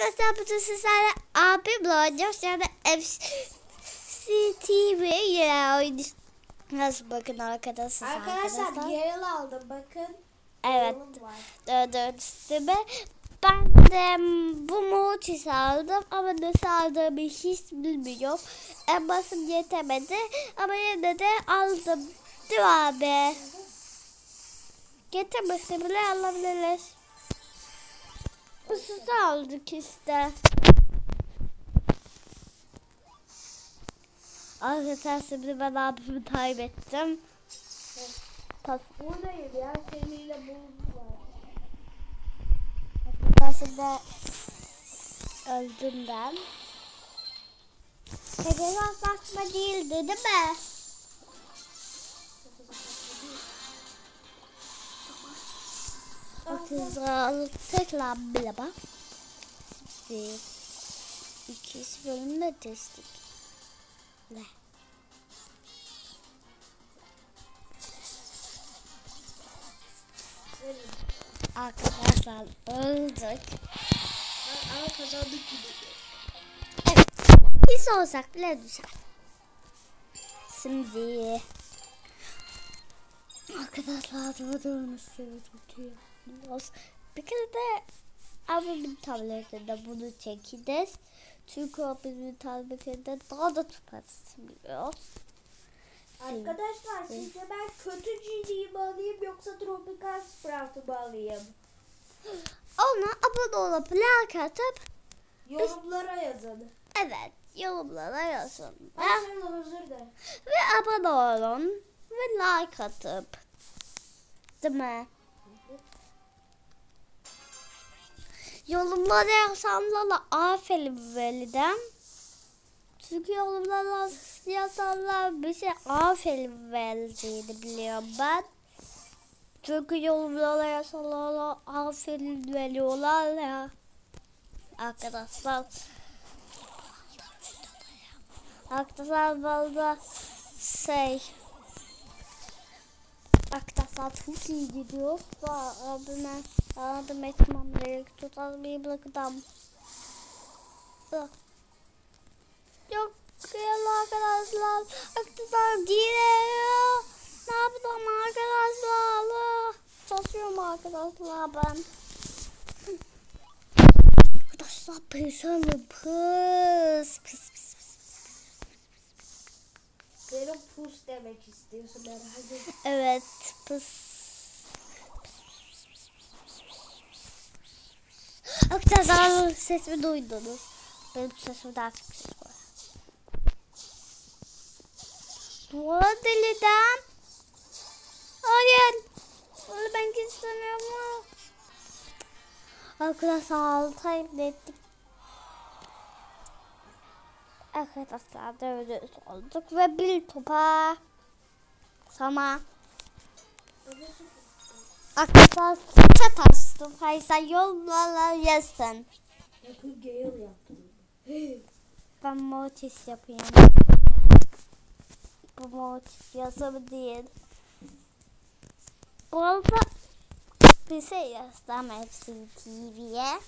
Arkadaşlar bugün sizlerle abimle oynuyoruz. Yani FCTV ile oynuyoruz. Nasıl bakın arkadaşlar Arkadaşlar Gale aldım bakın. Evet. Gibi. Ben de bu Mortis aldım ama nasıl aldığımı hiç bilmiyorum. En basım yetemedi ama yine de aldım. Değil mi abi? Getirmesi bile alabiliriz. Ucuz aldık işte. Arkadaşlar şimdi ben abimi kaybettim. Pas Buradayım ya seninle buldular. Aslında öldüm ben. Hedef atlatma değildi değil mi? Otuz tekrar bile bak. Bir, iki bölümde destek. Ne? Arkadaşlar öldük. Ama kazandık gibi. Evet. Biz olsak bile düşer. Şimdi arkadaşlar doğduğunuz sevdim. Bir kere de abimin tabletinde bunu çekeceğiz. Çünkü abimin tabletinde daha da tutmasını Arkadaşlar sizce ben kötü G'liyi mi alayım yoksa Tropical Sprout'u mu alayım? Ona abone olup like atıp Yorumlara yazın. evet yorumlara yazın. Ben özür dilerim. Ve abone olun. Ve like atıp. Değil mi? Yorumlara yazanlara aferin verildim. Çünkü yorumlara yazanlar bize aferin verdiğini biliyorum ben. Çünkü yorumlara yazanlara aferin veriyorlar ya. Arkadaşlar. Arkadaşlar valla şey Arkadaşlar çok iyi gidiyor. Abime yardım etmem gerek. Tutar bir bırakacağım. Yok ya arkadaşlar. Arkadaşlar gidiyor. Ne yapacağım arkadaşlar? Çalışıyorum arkadaşlar ben. Arkadaşlar pıs pıs pıs pıs. Benim pus demek istiyorsun herhalde. Evet pıs. Arkadaşlar sesimi duydunuz. Benim sesim daha çok ses var. Dua deliden. Hayır. Onu ben istemiyorum. Arkadaşlar altı ettik. Arkadaşlar dövdüğümüz olduk ve bir topa sama arkadaşlar yollara yazsın. Bakın Gale yaptım. Ben Mortis yapayım. Bu Mortis yazımı değil. Bu arada bir şey yazdım hepsi TV'ye.